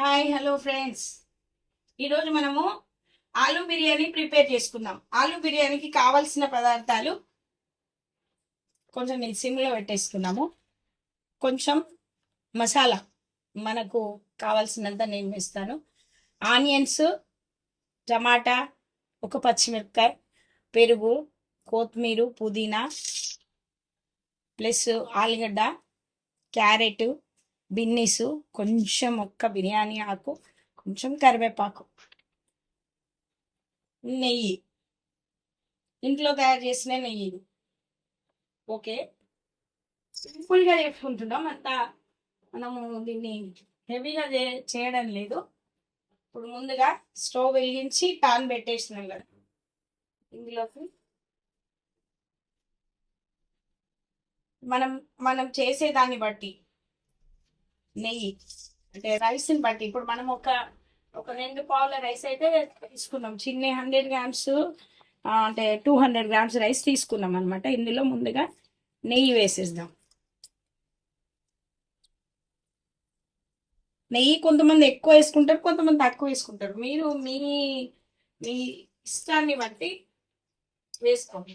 Hi hello friends. ఈరోజు మనము aloo biryani prepare చేసుకుందాం. ఆలూ బిర్యానీకి కావాల్సిన పదార్థాలు కొంచెం నేను సిమ్లో పెట్టేసుకున్నాము. కొంచెం మసాలా మనకు కావాల్సినంత నేను వేస్తాను. ఆనియన్స్ టమాటా ఒక పచ్చిమిరపకాయ పెరుగు కొత్తిమీర పుదీనా ప్లస్ ఆలుగడ్డ క్యారెట్ బిన్నీసు కొంచెం ఒక్క బిర్యానీ ఆకు కొంచెం కరివేపాకు. నెయ్యి. ఇంట్లో తయారు చేసిన నెయ్యి ఓకే. సింపుల్గా చేసుకుంటున్నాం. అంత మనము దీన్ని హెవీగా చే చేయడం లేదు. ఇప్పుడు ముందుగా స్టవ్ వెలిగించి పాన్ పెట్టేసినాం కదా. ఇందులోకి మనం మనం చేసేదాన్ని బట్టి నెయ్యి. అంటే రైస్ని బట్టి. ఇప్పుడు మనం ఒక ఒక రెండు పావుల రైస్ అయితే తీసుకున్నాం. చిన్న హండ్రెడ్ గ్రామ్స్ అంటే టూ హండ్రెడ్ గ్రామ్స్ రైస్ తీసుకున్నాం అనమాట ఇందులో ముందుగా నెయ్యి వేసేద్దాం. నెయ్యి కొంతమంది ఎక్కువ వేసుకుంటారు కొంతమంది తక్కువ వేసుకుంటారు. మీరు మీ మీ ఇష్టాన్ని బట్టి వేసుకోండి.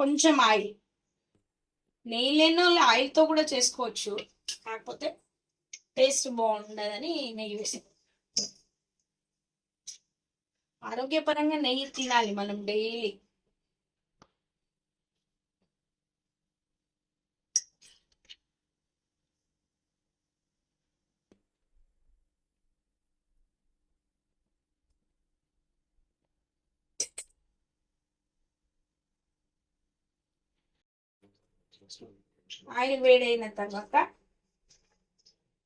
కొంచెం ఆయిల్ నెయ్యి లేని వాళ్ళు ఆయిల్తో కూడా చేసుకోవచ్చు. కాకపోతే టేస్ట్ బాగుండదని నెయ్యి వేసి. ఆరోగ్యపరంగా నెయ్యి తినాలి మనం డైలీ. ఆయిల్ వేడైన తర్వాత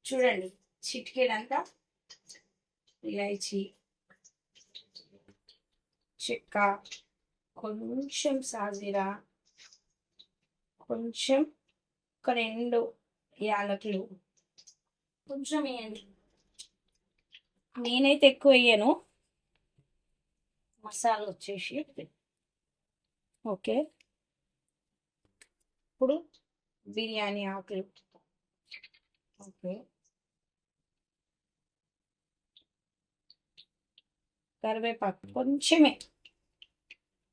చూడండి చిటికేడంతా ఇలాచి చెక్క కొంచెం సాజీరా కొంచెం ఒక రెండు యాలకులు. కొంచెం వేయండి. నేనైతే ఎక్కువ వేయను. మసాలా వచ్చేసి ఓకే. ఇప్పుడు బిర్యానీ ఆకులు ఓకే. కరివేపాకు కొంచెమే.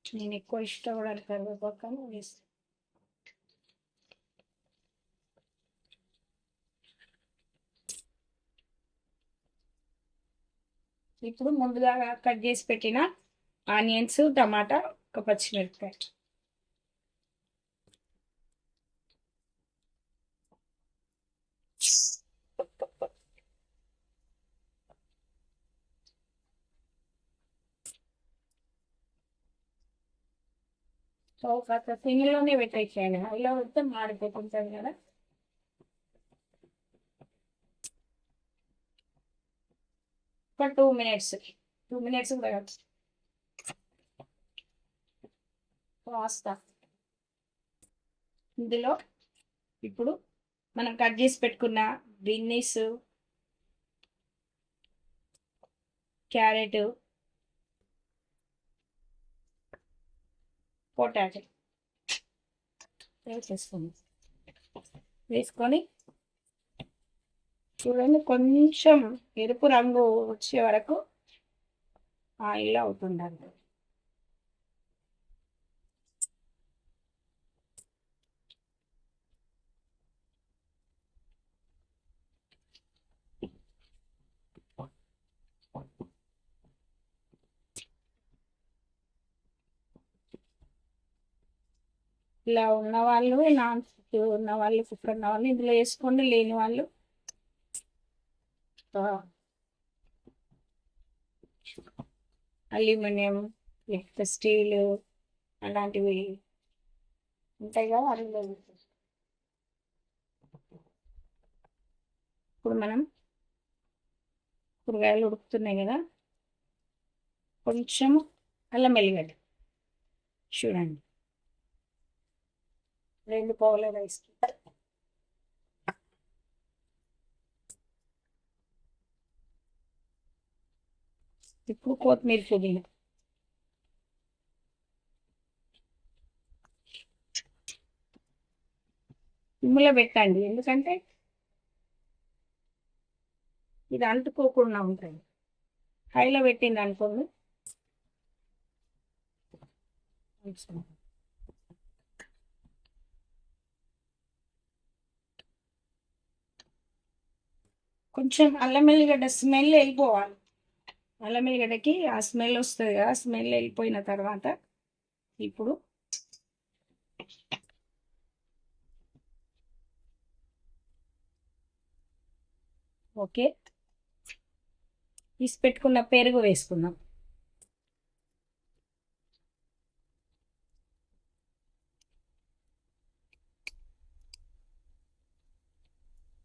నేను ఎక్కువ ఇష్టపడాలి కరివేపాకు అని వేస్తాను ఇప్పుడు ముందుగా కట్ చేసి పెట్టిన ఆనియన్స్ టమాటా ఒక పచ్చిమిరపకాయ. సో కాస్త సిమ్లోనే పెట్టేసేయండి. హైలో పెడితే మాడిపోతుంటుంది కదా. ఒక టూ మినిట్స్ టూ మినిట్స్ కాస్త ఇందులో ఇప్పుడు మనం కట్ చేసి పెట్టుకున్న బిన్నీస్ క్యారెట్ పొటాటో వేసుకొని చూడండి కొంచెం ఎరుపు రంగు వచ్చే వరకు ఆయిల్ అవుతుండాలి ఇలా ఉన్న వాళ్ళు నాన్ స్టిక్ ఉన్న వాళ్ళు కుక్కర్ ఉన్న వాళ్ళు ఇందులో వేసుకోండి లేని వాళ్ళు. అల్యూమినియం లేకపోతే స్టీల్ అలాంటివి ఉంటాయి కదా అందులో ఇప్పుడు మనం కూరగాయలు ఉడుకుతున్నాయి కదా కొంచెం అల్లం వెల్లిగడ్డ. చూడండి. రెండు పౌల రైస్ ఇప్పుడు కొత్తిమీర పుదీనా. సిమ్లో పెట్టండి ఎందుకంటే ఇది అంటుకోకుండా ఉంటుంది. హైలో పెట్టింది అనుకోండి. కొంచెం అల్లం వెల్లిగడ్డ స్మెల్ వెళ్ళిపోవాలి. అల్లం వెల్లిగడ్డకి ఆ స్మెల్ వస్తుంది కదా స్మెల్ వెళ్ళిపోయిన తర్వాత ఇప్పుడు ఓకే. తీసి పెట్టుకున్న పెరుగు వేసుకుందాం.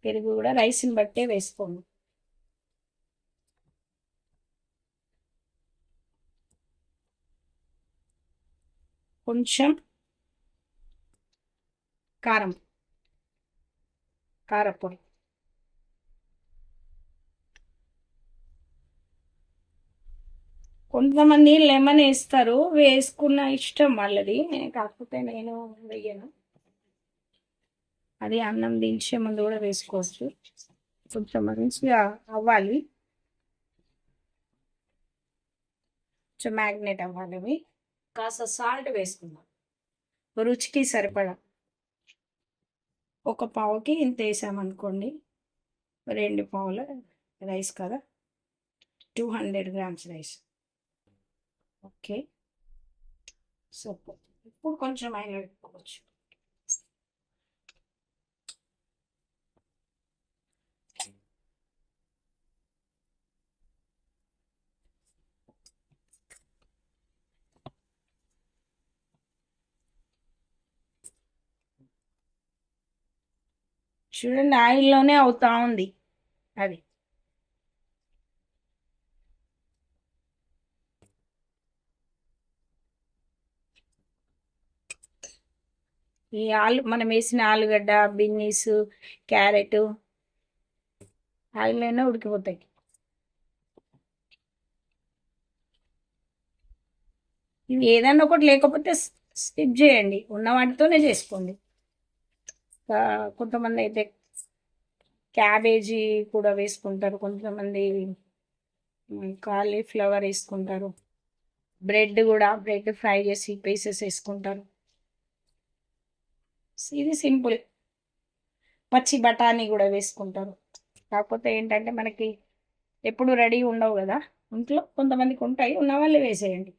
పెరుగు కూడా రైస్ని బట్టే వేసుకోండి. కొంచెం కారం కారపొడి. కొంతమంది లెమన్ వేస్తారు వేసుకున్న ఇష్టం వాళ్ళది. కాకపోతే నేను వెయ్యను అది అన్నం దించే ముందు కూడా వేసుకోవచ్చు. కొంచెం మంచిగా అవ్వాలి. కొంచెం మ్యాగ్నేట్ అవ్వాలి అవి. కాస్త సాల్ట్ వేసుకుందాం. రుచికి సరిపడా. ఒక పావుకి ఇంత వేసామనుకోండి రెండు పావుల రైస్ కదా. Two hundred grams rice. Okay. So ఇప్పుడు కొంచెం అయిన పెట్టుకోవచ్చు చూడండి ఆయిల్లోనే అవుతా ఉంది. అది. ఈ ఆలు మనం వేసిన ఆలుగడ్డ బిన్నీస్ క్యారెట్ ఆయిల్లోనే ఉడికిపోతాయి. ఇవి ఏదైనా ఒకటి లేకపోతే స్కిప్ చేయండి. ఉన్న వాటితోనే చేసుకోండి. కొంతమంది అయితే క్యాబేజీ కూడా వేసుకుంటారు. కొంతమంది కాలీఫ్లవర్ వేసుకుంటారు. బ్రెడ్ కూడా బ్రెడ్ ఫ్రై చేసి పీసెస్ వేసుకుంటారు. ఇది సింపుల్. పచ్చి బఠానీ కూడా వేసుకుంటారు. కాకపోతే ఏంటంటే మనకి ఎప్పుడు రెడీ ఉండవు కదా. ఇంట్లో కొంతమందికి ఉంటాయి. ఉన్న వాళ్ళే వేసేయండి.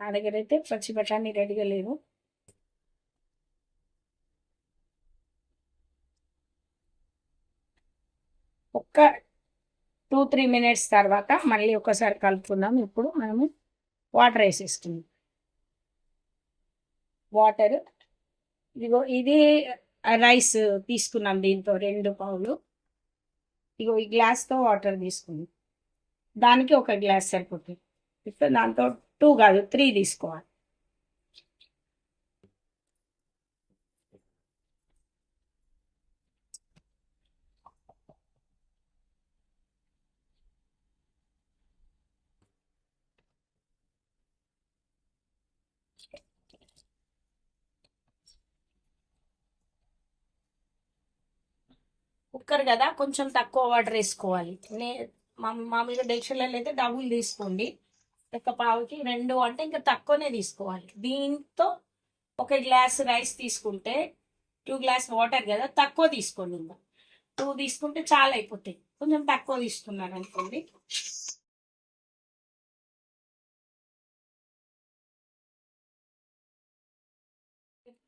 నా దగ్గర అయితే పచ్చి బఠానీ రెడీగా లేదు. ఒక్క టూ త్రీ మినిట్స్ తర్వాత మళ్ళీ ఒకసారి కలుపుకుందాం. ఇప్పుడు మనము వాటర్ వేసేస్తున్నాం వాటర్ ఇదిగో ఇది రైస్ తీసుకున్నాం దీంతో రెండు పావులు ఇగో ఈ గ్లాస్తో వాటర్ తీసుకుంది. దానికి ఒక గ్లాస్ సరిపోతుంది. ఇప్పుడు దాంతో టూ కాదు త్రీ తీసుకోవాలి. కుక్కర్ కదా కొంచెం తక్కువ వాటర్ వేసుకోవాలి. నే మామూలుగా డెక్షన్లలో అయితే డబుల్ తీసుకోండి. ఒక పావుకి రెండు అంటే ఇంకా తక్కువనే తీసుకోవాలి. దీంతో ఒక గ్లాస్ రైస్ తీసుకుంటే టూ గ్లాస్ వాటర్ కదా తక్కువ తీసుకోండి ఇంకా. టూ తీసుకుంటే చాలా అయిపోతాయి. కొంచెం తక్కువ తీసుకున్నాను అనుకోండి.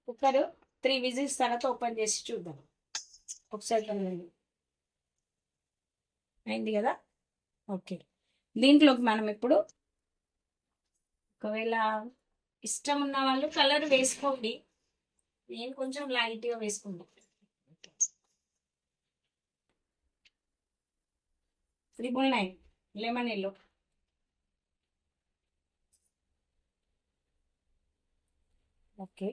కుక్కర్ త్రీ విజిల్స్ తర్వాత ఓపెన్ చేసి చూద్దాం. ఒకసారి అయింది కదా? ఓకే. దీంట్లోకి మనం ఇప్పుడు ఒకవేళ ఇష్టం ఉన్న వాళ్ళు కలర్ వేసుకోండి. నేను కొంచెం లైట్గా వేసుకోండి triple nine lemon yellow okay.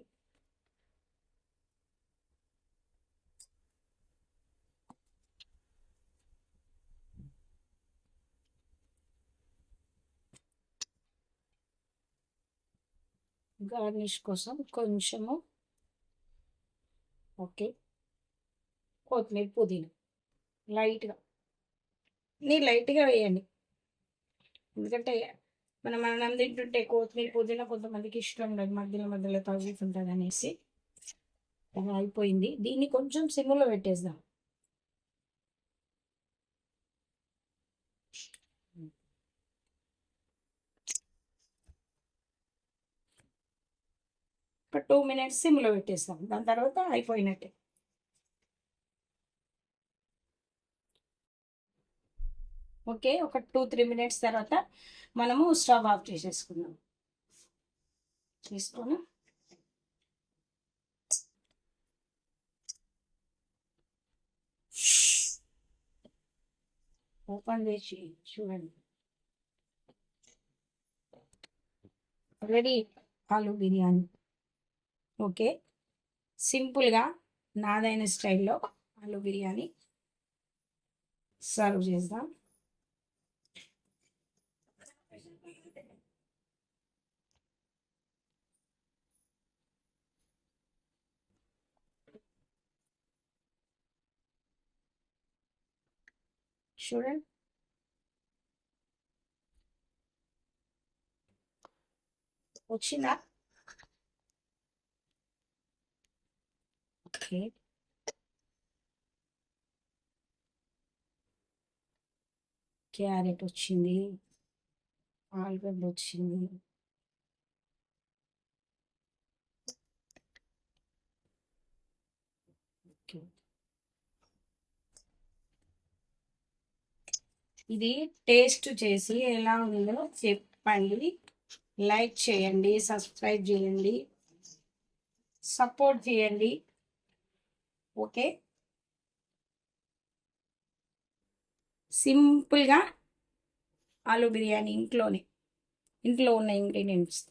Garnish కోసం కొంచెము ఓకే కొత్తిమీర పుదీనా లైట్గా నీ లైట్గా వేయండి. ఎందుకంటే మనం అన్నం తింటుంటే కొత్తిమీర పుదీనా కొంతమందికి ఇష్టం ఉండదు మధ్యలో మధ్యలో తగ్గుతుంటుంది అనేసి అలా అయిపోయింది. దీన్ని కొంచెం సిమ్లో పెట్టేద్దాం. టూ మినిట్స్ సిమ్లో పెట్టేస్తాం. దాని తర్వాత అయిపోయినట్టే. ఓకే ఒక టూ త్రీ మినిట్స్ తర్వాత మనము స్టవ్ ఆఫ్ చేసేసుకుందాం. చేసుకొని ఓపెన్ చేసి చూడండి. రెడీ? ఆలు బిర్యానీ. ఓకే. సింపుల్గా నాదైన స్టైల్లో ఆలు బిర్యానీ సర్వ్ చేద్దాం. చూడండి. వచ్చిందా? ఓకే క్యారెట్ వచ్చింది ఆలుగడ్డ వచ్చింది ఇది టేస్ట్ చేసి ఎలా ఉందో చెప్పండి. లైక్ చేయండి సబ్స్క్రైబ్ చేయండి సపోర్ట్ చేయండి. ఓకే? సింపుల్గా ఆలు బిర్యానీ ఇంట్లోనే. ఇంట్లో ఉన్న ఇంగ్రీడియంట్స్.